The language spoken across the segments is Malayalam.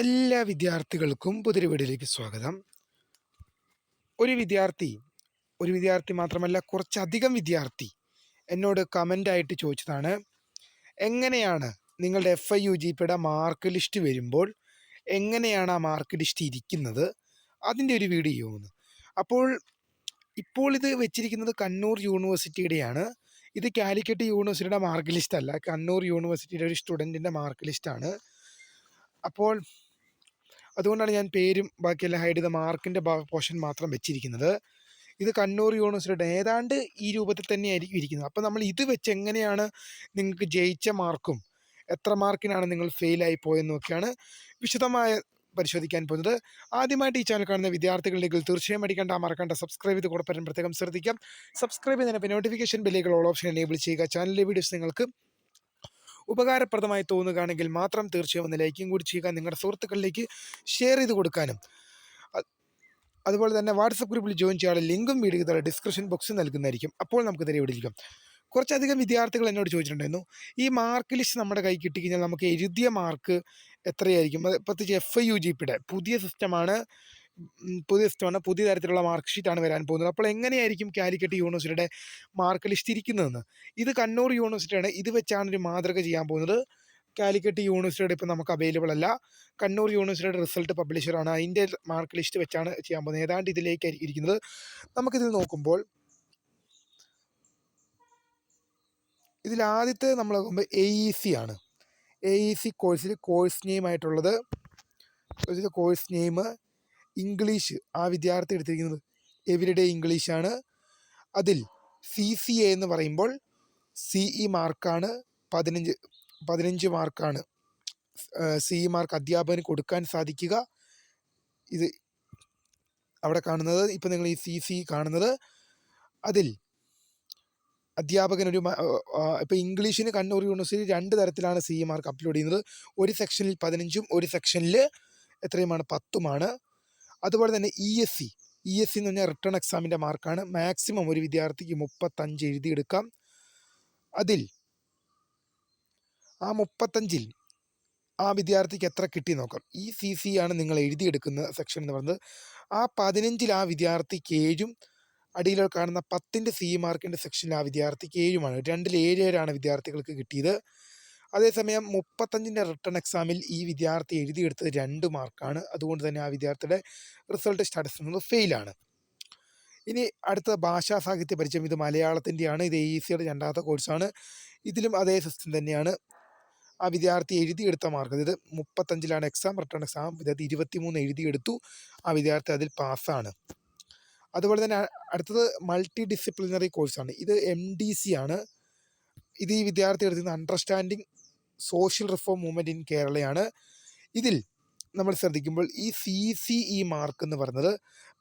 എല്ലാ വിദ്യാർത്ഥികൾക്കും പുതിരിവീടിലേക്ക് സ്വാഗതം. ഒരു വിദ്യാർത്ഥി ഒരു വിദ്യാർത്ഥി മാത്രമല്ല കുറച്ചധികം വിദ്യാർത്ഥി എന്നോട് കമന്റായിട്ട് ചോദിച്ചതാണ് എങ്ങനെയാണ് നിങ്ങളുടെ എഫ് ഐ യു ജി പിയുടെ മാർക്ക് ലിസ്റ്റ് വരുമ്പോൾ എങ്ങനെയാണ് ആ മാർക്ക് ലിസ്റ്റ് ഇരിക്കുന്നത്? അതിന്റെ ഒരു വീഡിയോ എന്ന് അപ്പോൾ ഇപ്പോൾ ഇത് വെച്ചിരിക്കുന്നത് കണ്ണൂർ യൂണിവേഴ്സിറ്റിയുടെയാണ്. ഇത് കാലിക്കറ്റ് യൂണിവേഴ്സിറ്റിയുടെ മാർക്ക് ലിസ്റ്റ് അല്ല കണ്ണൂർ യൂണിവേഴ്സിറ്റിയുടെ ഒരു സ്റ്റുഡന്റിന്റെ മാർക്ക് ലിസ്റ്റാണ് അപ്പോൾ അതുകൊണ്ടാണ് ഞാൻ പേരും ബാക്കിയെല്ലാം ഹൈഡ് ചെയ്ത മാർക്കിന്റെ പോർഷൻ മാത്രം വെച്ചിരിക്കുന്നത്. ഇത് കണ്ണൂർ യൂണിവേഴ്സിറ്റിയുടെ ഏതാണ്ട് ഈ രൂപത്തിൽ തന്നെയായിരിക്കും ഇരിക്കുന്നത്. അപ്പോൾ നമ്മൾ ഇത് വെച്ച് എങ്ങനെയാണ് നിങ്ങൾക്ക് ജയിച്ച മാർക്കും എത്ര മാർക്കിനാണ് നിങ്ങൾ ഫെയിലായി പോയെന്നൊക്കെയാണ് വിശദമായ പരിശോധിക്കാൻ പോകുന്നത്. ആദ്യമായിട്ട് ഈ ചാനൽ കാണുന്ന വിദ്യാർത്ഥികളിലേക്ക് തീർച്ചയായും അടിക്കേണ്ട മറക്കേണ്ട സബ്സ്ക്രൈബ് ചെയ്ത് കൂടെ പറ്റാൻ പ്രത്യേകം ശ്രദ്ധിക്കാം. സബ്സ്ക്രൈബ് ചെയ്യുന്നതിന് നോട്ടിഫിക്കേഷൻ ബെല്ലുകൾ ഓൾ ഓപ്ഷൻ എനേബിൾ ചെയ്യുക. ചാനലിലെ വീഡിയോസ് നിങ്ങൾക്ക് ഉപകാരപ്രദമായി തോന്നുകയാണെങ്കിൽ മാത്രം തീർച്ചയായും ഒന്ന് ലൈക്കും കൂടി ചെയ്യുക നിങ്ങളുടെ സുഹൃത്തുക്കളിലേക്ക് ഷെയർ ചെയ്ത് കൊടുക്കാനും. അതുപോലെ തന്നെ വാട്സപ്പ് ഗ്രൂപ്പിൽ ജോയിൻ ചെയ്യാനുള്ള ലിങ്കും വീഡിയോ താഴെ ഡിസ്ക്രിപ്ഷൻ ബോക്സിൽ നൽകുന്നതായിരിക്കും. അപ്പോൾ നമുക്ക് തിരെ വിടിക്കാം കുറച്ചധികം വിദ്യാർത്ഥികൾ എന്നോട് ചോദിച്ചിട്ടുണ്ടായിരുന്നു ഈ മാർക്ക് ലിസ്റ്റ് നമ്മുടെ കൈ കിട്ടിക്കഴിഞ്ഞാൽ നമുക്ക് എഴുതിയ മാർക്ക് എത്രയായിരിക്കും? പ്രത്യേകിച്ച് എഫ് ഐ യു ജി പിയുടെ പുതിയ സിസ്റ്റമാണ് പുതിയ സിസ്റ്റമാണ് പുതിയ തരത്തിലുള്ള മാർക്ക് ഷീറ്റാണ് വരാൻ പോകുന്നത്. അപ്പോൾ എങ്ങനെയായിരിക്കും കാലിക്കറ്റ് യൂണിവേഴ്സിറ്റിയുടെ മാർക്ക് ലിസ്റ്റ് ഇരിക്കുന്നതെന്ന്? ഇത് കണ്ണൂർ യൂണിവേഴ്സിറ്റിയാണ്. ഇത് വെച്ചാണ് ഒരു മാതൃക ചെയ്യാൻ പോകുന്നത്. കാലിക്കറ്റ് യൂണിവേഴ്സിറ്റിയുടെ ഇപ്പോൾ നമുക്ക് അവൈലബിൾ അല്ല. കണ്ണൂർ യൂണിവേഴ്സിറ്റിയുടെ റിസൾട്ട് പബ്ലിഷറാണ് അതിന്റെ മാർക്ക് ലിസ്റ്റ് വെച്ചാണ് ചെയ്യാൻ പോകുന്നത്. ഏതാണ്ട് ഇതിലേക്ക് ഇരിക്കുന്നത്. നമുക്കിതിൽ നോക്കുമ്പോൾ ഇതിൽ ആദ്യത്തെ നമ്മൾ നോക്കുമ്പോൾ എ ഇ സി ആണ്. എ ഇ സി കോഴ്സിൽ കോഴ്സ് നെയിം ആയിട്ടുള്ളത്. കോഴ്സ് നെയിം ഇംഗ്ലീഷ് ആ വിദ്യാർത്ഥി എടുത്തിരിക്കുന്നത്. എവരിഡേ ഇംഗ്ലീഷാണ്? അതിൽ സി സി എ എന്ന് പറയുമ്പോൾ സി ഇ മാർക്കാണ് പതിനഞ്ച് പതിനഞ്ച് മാർക്കാണ് സി ഇ മാർക്ക് അധ്യാപകന് കൊടുക്കാൻ സാധിക്കുക. ഇത് അവിടെ കാണുന്നത് ഇപ്പം നിങ്ങൾ ഈ സി സി കാണുന്നത്. അതിൽ അധ്യാപകനൊരു ഇപ്പോൾ ഇംഗ്ലീഷിന് കണ്ണൂർ യൂണിവേഴ്സിറ്റി രണ്ട് തരത്തിലാണ് സി ഇ മാർക്ക് അപ്ലോഡ് ചെയ്യുന്നത്. ഒരു സെക്ഷനിൽ പതിനഞ്ചും ഒരു സെക്ഷനിൽ എത്രയുമാണ്? പത്തുമാണ്. അതുപോലെ തന്നെ E S C E S C എന്ന് പറഞ്ഞാൽ റിട്ടേൺ എക്സാമിന്റെ മാർക്കാണ് മാക്സിമം ഒരു വിദ്യാർത്ഥിക്ക് മുപ്പത്തഞ്ച് എഴുതിയെടുക്കാം. അതിൽ ആ മുപ്പത്തഞ്ചിൽ ആ വിദ്യാർത്ഥിക്ക് എത്ര കിട്ടി നോക്കാം. ഈ സി സി ആണ് നിങ്ങൾ എഴുതിയെടുക്കുന്ന സെക്ഷൻ എന്ന് പറയുന്നത്. ആ പതിനഞ്ചിൽ ആ വിദ്യാർത്ഥിക്ക് ഏഴും അടിയിൽ കാണുന്ന പത്തിന്റെ സി മാർക്കിന്റെ സെക്ഷനിൽ ആ വിദ്യാർത്ഥിക്ക് ഏഴുമാണ്. രണ്ടിൽ ഏഴ് ഏഴാണ് വിദ്യാർത്ഥികൾക്ക് കിട്ടിയത്. അതേസമയം മുപ്പത്തഞ്ചിന്റെ റിട്ടേൺ എക്സാമിൽ ഈ വിദ്യാർത്ഥി എഴുതിയെടുത്തത് രണ്ട് മാർക്കാണ്. അതുകൊണ്ട് തന്നെ ആ വിദ്യാർത്ഥിയുടെ റിസൾട്ട് സ്റ്റാറ്റസ് എന്നത് ഫെയിലാണ്. ഇനി അടുത്ത ഭാഷാ സാഹിത്യ പരിചയം. ഇത് മലയാളത്തിന്റെയാണ്. ഇത് എ സിയുടെ രണ്ടാമത്തെ കോഴ്സാണ്. ഇതിലും അതേ സിസ്റ്റം തന്നെയാണ്. ആ വിദ്യാർത്ഥി എഴുതിയെടുത്ത മാർക്ക്. അതായത് മുപ്പത്തഞ്ചിലാണ് എക്സാം റിട്ടേൺ എക്സാം വിദ്യാർത്ഥി ഇരുപത്തിമൂന്ന് എഴുതിയെടുത്തു. ആ വിദ്യാർത്ഥി അതിൽ പാസ്സാണ്. അതുപോലെ തന്നെ അടുത്തത് മൾട്ടി ഡിസിപ്ലിനറി കോഴ്സാണ് ഇത് എം ഡി സി ആണ്. ഇത് ഈ വിദ്യാർത്ഥി എടുത്തിരുന്ന understanding social reform movement in കേരളയാണ് ഇതിൽ നമ്മൾ ശ്രദ്ധിക്കുമ്പോൾ ഈ സി സി ഇ മാർക്ക് എന്ന് പറയുന്നത്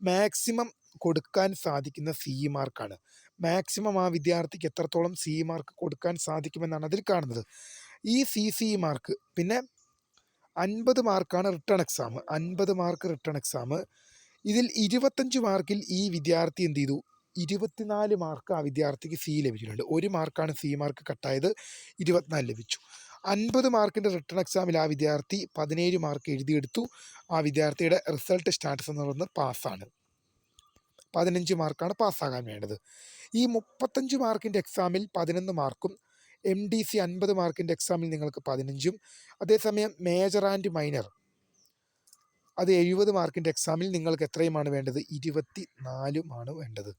മാക്സിമം കൊടുക്കാൻ സാധിക്കുന്ന സി ഇ മാർക്കാണ് മാക്സിമം ആ വിദ്യാർത്ഥിക്ക് എത്രത്തോളം സി ഇ മാർക്ക് കൊടുക്കാൻ സാധിക്കുമെന്നാണ് അതിൽ കാണുന്നത്. ഈ സി സി ഇ മാർക്ക് പിന്നെ അൻപത് മാർക്കാണ് റിട്ടേൺ എക്സാം അൻപത് മാർക്ക് റിട്ടേൺ എക്സാം ഇതിൽ ഇരുപത്തഞ്ച് മാർക്കിൽ ഈ വിദ്യാർത്ഥി എന്ത് ചെയ്തു? ഇരുപത്തിനാല് മാർക്ക് ആ വിദ്യാർത്ഥിക്ക് സി ലഭിച്ചിട്ടുണ്ട്. ഒരു മാർക്കാണ് സി മാർക്ക് കട്ടായത് ഇരുപത്തിനാല് ലഭിച്ചു. അൻപത് മാർക്കിന്റെ റിട്ടേൺ എക്സാമിൽ ആ വിദ്യാർത്ഥി പതിനേഴ് മാർക്ക് എഴുതിയെടുത്തു. ആ വിദ്യാർത്ഥിയുടെ റിസൾട്ട് സ്റ്റാറ്റസ് എന്ന് പറയുന്നത് പാസ്സാണ്. പതിനഞ്ച് മാർക്കാണ് പാസ്സാകാൻ വേണ്ടത്. ഈ മുപ്പത്തഞ്ച് മാർക്കിന്റെ എക്സാമിൽ പതിനൊന്ന് മാർക്കും എം ഡി സി അൻപത് മാർക്കിന്റെ എക്സാമിൽ നിങ്ങൾക്ക് പതിനഞ്ചും അതേസമയം മേജർ ആൻഡ് മൈനർ അത് എഴുപത് മാർക്കിന്റെ എക്സാമിൽ നിങ്ങൾക്ക് എത്രയുമാണ് വേണ്ടത്? ഇരുപത്തി നാലുമാണ് വേണ്ടത്.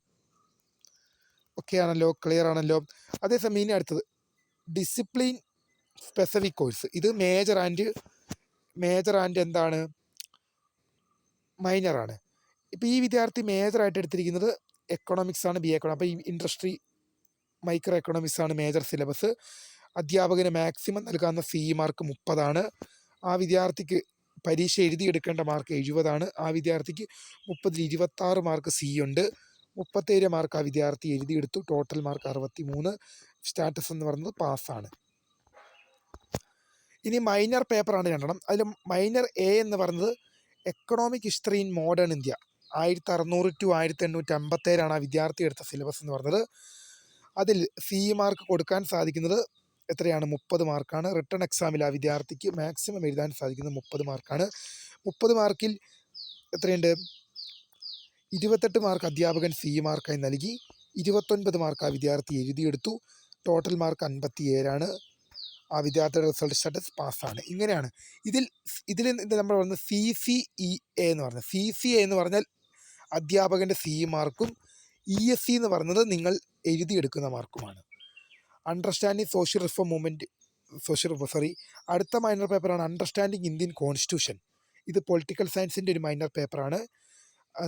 ഓക്കെ ആണല്ലോ ക്ലിയർ ആണല്ലോ അതേസമയം ഇനി അടുത്തത്. ഡിസിപ്ലിൻ സ്പെസിഫിക് കോഴ്സ് ഇത് മേജർ ആൻഡ് മേജർ ആൻഡ് എന്താണ്? മൈനറാണ് ഇപ്പോൾ ഈ വിദ്യാർത്ഥി മേജറായിട്ട് എടുത്തിരിക്കുന്നത് എക്കണോമിക്സ് ആണ് ബി എക്കണോ അപ്പോൾ ഈ ഇൻഡസ്ട്രി മൈക്രോ എക്കണോമിക്സ് ആണ് മേജർ സിലബസ് അധ്യാപകന് മാക്സിമം നൽകാവുന്ന സി മാർക്ക് മുപ്പതാണ് ആ വിദ്യാർത്ഥിക്ക് പരീക്ഷ എഴുതി എഴുതിയെടുക്കേണ്ട മാർക്ക് എഴുപതാണ് ആ വിദ്യാർത്ഥിക്ക് മുപ്പതിൽ ഇരുപത്താറ് മാർക്ക് സി ഉണ്ട്. മുപ്പത്തേഴ് മാർക്ക് ആ വിദ്യാർത്ഥി എഴുതിയെടുത്തു ടോട്ടൽ മാർക്ക് അറുപത്തി മൂന്ന് സ്റ്റാറ്റസ് എന്ന് പറയുന്നത് പാസ്സാണ് ഇനി മൈനർ പേപ്പറാണ് രണ്ടെണ്ണം. അതിൽ മൈനർ എ എന്ന് പറയുന്നത് economic history in modern India ആയിരത്തി അറുന്നൂറ് ടു ആയിരത്തി എണ്ണൂറ്റി അമ്പത്തേഴാണ് ആ വിദ്യാർത്ഥി എടുത്ത സിലബസ് എന്ന് പറഞ്ഞത് അതിൽ സി മാർക്ക് കൊടുക്കാൻ സാധിക്കുന്നത് എത്രയാണ്? മുപ്പത് മാർക്കാണ് റിട്ടേൺ എക്സാമിൽ ആ വിദ്യാർത്ഥിക്ക് മാക്സിമം എഴുതാൻ സാധിക്കുന്നത് മുപ്പത് മാർക്കാണ് മുപ്പത് മാർക്കിൽ എത്രയുണ്ട്? ഇരുപത്തെട്ട് മാർക്ക് അധ്യാപകൻ സി മാർക്കായി നൽകി. ഇരുപത്തൊൻപത് മാർക്ക് ആ വിദ്യാർത്ഥി എഴുതിയെടുത്തു. ടോട്ടൽ മാർക്ക് അൻപത്തി ഏഴാണ് ആ വിദ്യാർത്ഥിയുടെ റിസൾട്ട് സ്റ്റാറ്റസ് പാസ്സാണ്. ഇങ്ങനെയാണ്. ഇതിൽ ഇതിൽ നമ്മൾ പറയുന്നത് സി സി ഇ എ എന്ന് പറഞ്ഞത് സി സി എ എന്ന് പറഞ്ഞാൽ അധ്യാപകന്റെ സി മാർക്കും ഇ എസ് സി എന്ന് പറയുന്നത് നിങ്ങൾ എഴുതിയെടുക്കുന്ന മാർക്കുമാണ്. Understanding social reform movement social sorry അടുത്ത മൈനർ പേപ്പറാണ് അണ്ടർസ്റ്റാൻഡിങ് ഇന്ത്യൻ കോൺസ്റ്റിറ്റ്യൂഷൻ ഇത് പൊളിറ്റിക്കൽ സയൻസിന്റെ ഒരു മൈനർ പേപ്പറാണ്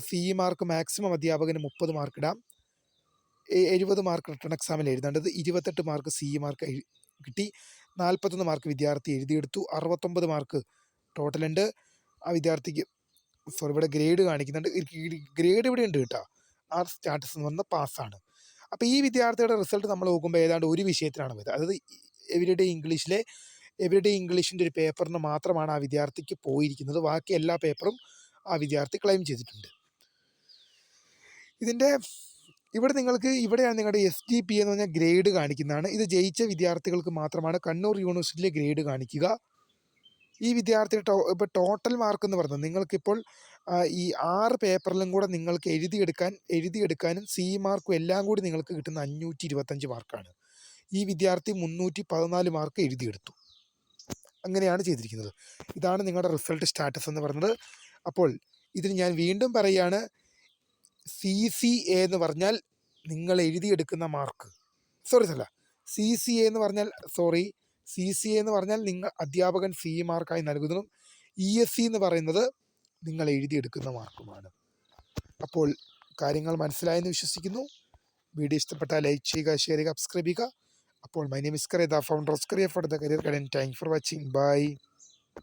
സി ഇ മാർക്ക് മാക്സിമം അധ്യാപകന് മുപ്പത് മാർക്ക് ഇടാം. എഴുപത് മാർക്ക് റിട്ടേൺ എക്സാമിൽ എഴുതേണ്ടത്. ഇരുപത്തെട്ട് മാർക്ക് സി ഇ മാർക്ക് കിട്ടി. നാൽപ്പത്തൊന്ന് മാർക്ക് വിദ്യാർത്ഥി എഴുതിയെടുത്തു. അറുപത്തൊമ്പത് മാർക്ക് ടോട്ടൽ ഉണ്ട്. ആ വിദ്യാർത്ഥിക്ക് സോറി ഇവിടെ ഗ്രേഡ് കാണിക്കുന്നുണ്ട്. ഗ്രേഡ് ഇവിടെ ഉണ്ട് കേട്ടോ. ആ സ്റ്റാറ്റസ് എന്ന് പറഞ്ഞാൽ പാസ്സാണ് അപ്പോൾ ഈ വിദ്യാർത്ഥിയുടെ റിസൾട്ട് നമ്മൾ നോക്കുമ്പോൾ ഏതാണ്ട് ഒരു വിഷയത്തിലാണ് വരുന്നത് അതായത് എവരിഡേ ഇംഗ്ലീഷിലെ എവരിഡേ ഇംഗ്ലീഷിന്റെ ഒരു പേപ്പറിന് മാത്രമാണ് ആ വിദ്യാർത്ഥിക്ക് പോയിരിക്കുന്നത്. ബാക്കി എല്ലാ പേപ്പറും ആ വിദ്യാർത്ഥി ക്ലെയിം ചെയ്തിട്ടുണ്ട്. ഇതിന്റെ ഇവിടെ നിങ്ങൾക്ക് ഇവിടെയാണ് നിങ്ങളുടെ എസ് ജി പി എന്ന് പറഞ്ഞാൽ ഗ്രേഡ് കാണിക്കുന്നതാണ്. ഇത് ജയിച്ച വിദ്യാർത്ഥികൾക്ക് മാത്രമാണ് കണ്ണൂർ യൂണിവേഴ്സിറ്റിയിലെ ഗ്രേഡ് കാണിക്കുക. ഈ വിദ്യാർത്ഥി ടോ ഇപ്പോൾ ടോട്ടൽ മാർക്ക് എന്ന് പറയുന്നത് നിങ്ങൾക്കിപ്പോൾ ഈ ആറ് പേപ്പറിലും കൂടെ നിങ്ങൾക്ക് എഴുതിയെടുക്കാൻ എഴുതിയെടുക്കാനും സി മാർക്കും എല്ലാം കൂടി നിങ്ങൾക്ക് കിട്ടുന്ന അഞ്ഞൂറ്റി ഇരുപത്തഞ്ച് മാർക്കാണ് ഈ വിദ്യാർത്ഥി മുന്നൂറ്റി പതിനാല് മാർക്ക് എഴുതിയെടുത്തു. അങ്ങനെയാണ് ചെയ്തിരിക്കുന്നത്. ഇതാണ് നിങ്ങളുടെ റിസൾട്ട് സ്റ്റാറ്റസ് എന്ന് പറയുന്നത്. അപ്പോൾ ഇതിന് ഞാൻ വീണ്ടും പറയുകയാണ് സി സി എ എന്ന് പറഞ്ഞാൽ നിങ്ങൾ എഴുതിയെടുക്കുന്ന മാർക്ക്. സോറി അല്ല. സി സി എ എന്ന് പറഞ്ഞാൽ സോറി സി സി എ എന്ന് പറഞ്ഞാൽ നിങ്ങൾ അധ്യാപകൻ സി മാർക്കായി നൽകുന്നതും ഇ എസ് സി എന്ന് പറയുന്നത് നിങ്ങൾ എഴുതിയെടുക്കുന്ന മാർക്കുമാണ്. അപ്പോൾ കാര്യങ്ങൾ മനസ്സിലായെന്ന് വിശ്വസിക്കുന്നു. വീഡിയോ ഇഷ്ടപ്പെട്ടാൽ ലൈക്ക് ചെയ്യുക ഷെയർ ചെയ്യുക സബ്സ്ക്രൈബ് ചെയ്യുക. അപ്പോൾ my name is Kariya the founder of Kariya for the career guidance. Thank for watching. Bye.